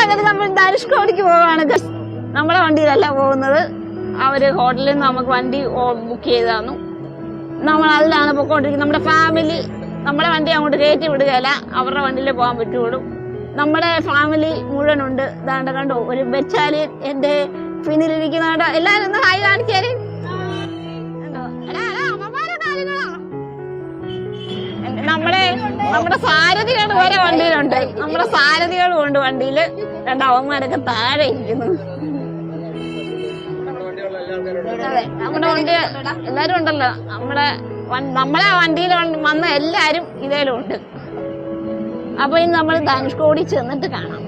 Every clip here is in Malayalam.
അങ്ങനെ നമ്മൾ ധനുഷ്കോടിക്ക് പോവാണ്. നമ്മളെ വണ്ടിയിലല്ല പോകുന്നത്. അവർ ഹോട്ടലിൽ നിന്ന് നമുക്ക് വണ്ടി ബുക്ക് ചെയ്ത് നമ്മൾ അതിലാണ് പൊക്കോണ്ടിരിക്കുന്നത് നമ്മുടെ ഫാമിലി നമ്മുടെ വണ്ടി അങ്ങോട്ട് കയറ്റി വിടുകയല്ല അവരുടെ വണ്ടിയിൽ പോകാൻ പറ്റുള്ളൂ. നമ്മുടെ ഫാമിലി മുഴുവനുണ്ട്. ഇതാണ്ട് കണ്ടോ? ഒരു ബെച്ചാലിയൻ എന്റെ പിന്നിലിരിക്കുന്ന എല്ലാവരും ഒന്ന് ഹായ് കാണിക്കാര് നമ്മുടെ സാരഥികൾ വരെ വണ്ടിയിലുണ്ട്. നമ്മുടെ സാരഥികളും ഉണ്ട് വണ്ടിയിൽ രണ്ട് അവന്മാരൊക്കെ താഴെ ഇരിക്കുന്നു. അതെ നമ്മുടെ വണ്ടി എല്ലാരും ഉണ്ടല്ലോ. നമ്മുടെ നമ്മളെ നമ്മളെ വണ്ടിയിൽ വന്ന എല്ലാരും ഇതേലും ഉണ്ട്. അപ്പൊ ഇനി നമ്മൾ ധനുഷ്കോടി ചെന്നിട്ട് കാണാം.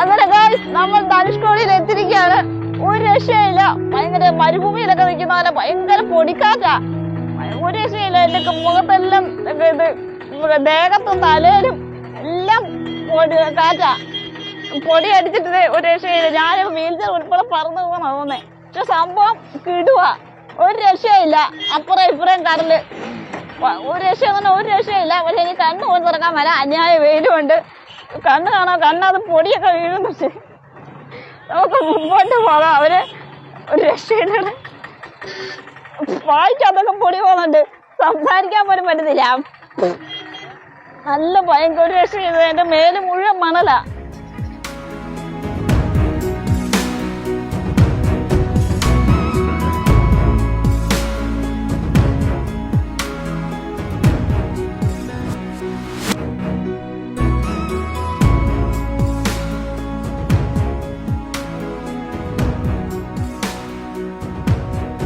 അങ്ങനെ guys, നമ്മൾ ധനുഷ്കോടിയിൽ എത്തിരിക്കുകയാണ് ഒരു രക്ഷയില്ല. ഭയങ്കര മരുഭൂമിയിലൊക്കെ നിൽക്കുന്ന പോലെ ഭയങ്കര പൊടിക്കാറ്റാ. ഒരു രക്ഷയില്ല. എന്റെ മുഖത്തെല്ലാം ഇത് ദേഹത്തും തലയിലും എല്ലാം പൊടി കാറ്റാ. പൊടി അടിച്ചിട്ട് ഒരു രക്ഷയില്ല. ഞാൻ വീൽ ചെയർ ഉൾപ്പെടെ പറന്നു പോകാൻ തോന്നേ പക്ഷെ സംഭവം കിടുവാ. ഒരു രക്ഷയില്ല. അപ്പുറം ഇപ്പുറം കടൽ. ഒരു രക്ഷ ഒരു രക്ഷയില്ല. പക്ഷെ എനിക്ക് കണ്ണു പോയി തുറക്കാൻ വരാം അന്യായ വെയിലുമുണ്ട് കണ്ണ് കാണാം കണ്ണത് പൊടിയൊക്കെ വീഴുന്നുണ്ട് നമുക്ക് മുമ്പോട്ട് പോകാം. അവർ ഒരു രക്ഷയിലാണ് വായിക്കകത്തൊക്കെ പൊടി പോകുന്നുണ്ട്. സംസാരിക്കാൻ പോലും പറ്റുന്നില്ല നല്ല ഭയങ്കര രക്ഷ ചെയ്തത് എന്റെ മേൽ മുഴുവൻ മണലാ.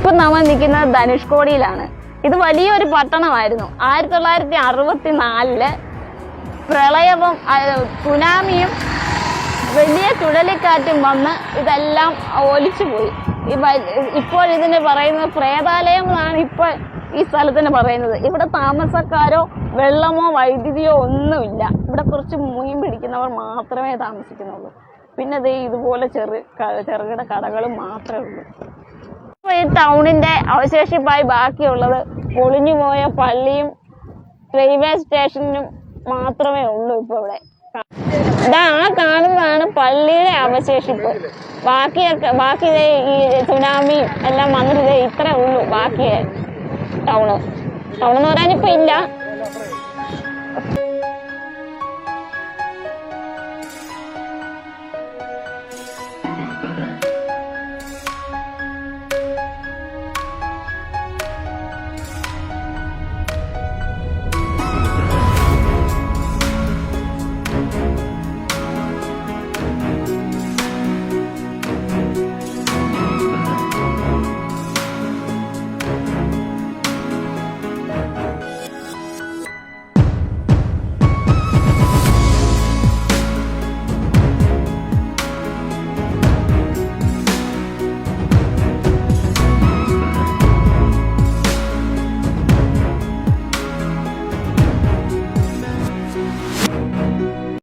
ഇപ്പൊ നമ്മൾ നിൽക്കുന്നത് ധനുഷ്കോടിയിലാണ് ഇത് വലിയൊരു പട്ടണമായിരുന്നു. ആയിരത്തി തൊള്ളായിരത്തി അറുപത്തി നാലിൽ പ്രളയവും സുനാമിയും വലിയ ചുഴലിക്കാറ്റും വന്ന് ഇതെല്ലാം ഒലിച്ചു പോയി. ഇപ്പോൾ ഇതിന് പറയുന്നത് പ്രേതാലയം എന്നാണ് ഇപ്പോൾ ഈ സ്ഥലത്തിന് പറയുന്നത്. ഇവിടെ താമസക്കാരോ വെള്ളമോ വൈദ്യുതിയോ ഒന്നുമില്ല. ഇവിടെ കുറച്ച് മീൻ പിടിക്കുന്നവർ മാത്രമേ താമസിക്കുന്നുള്ളൂ. പിന്നെ ദേ ഇതുപോലെ ചെറു ചെറുകിട കടകളും മാത്രമേ ഉള്ളൂ. ഈ ടൗണിന്റെ അവശേഷിപ്പായി ബാക്കിയുള്ളത് പൊളിഞ്ഞുപോയ പള്ളിയും റെയിൽവേ സ്റ്റേഷനും മാത്രമേ ഉള്ളൂ ഇപ്പൊ ഇവിടെ ഇതാ ആ കാണുന്നതാണ് പള്ളിയുടെ അവശേഷിപ്പ്. ബാക്കിയൊക്കെ ബാക്കി ഈ സുനാമിയും എല്ലാം വന്നിട്ട് ഇത്രേ ഉള്ളൂ ബാക്കി ടൗണ്. ടൗൺ എന്ന് പറയാനിപ്പോ ഇല്ല.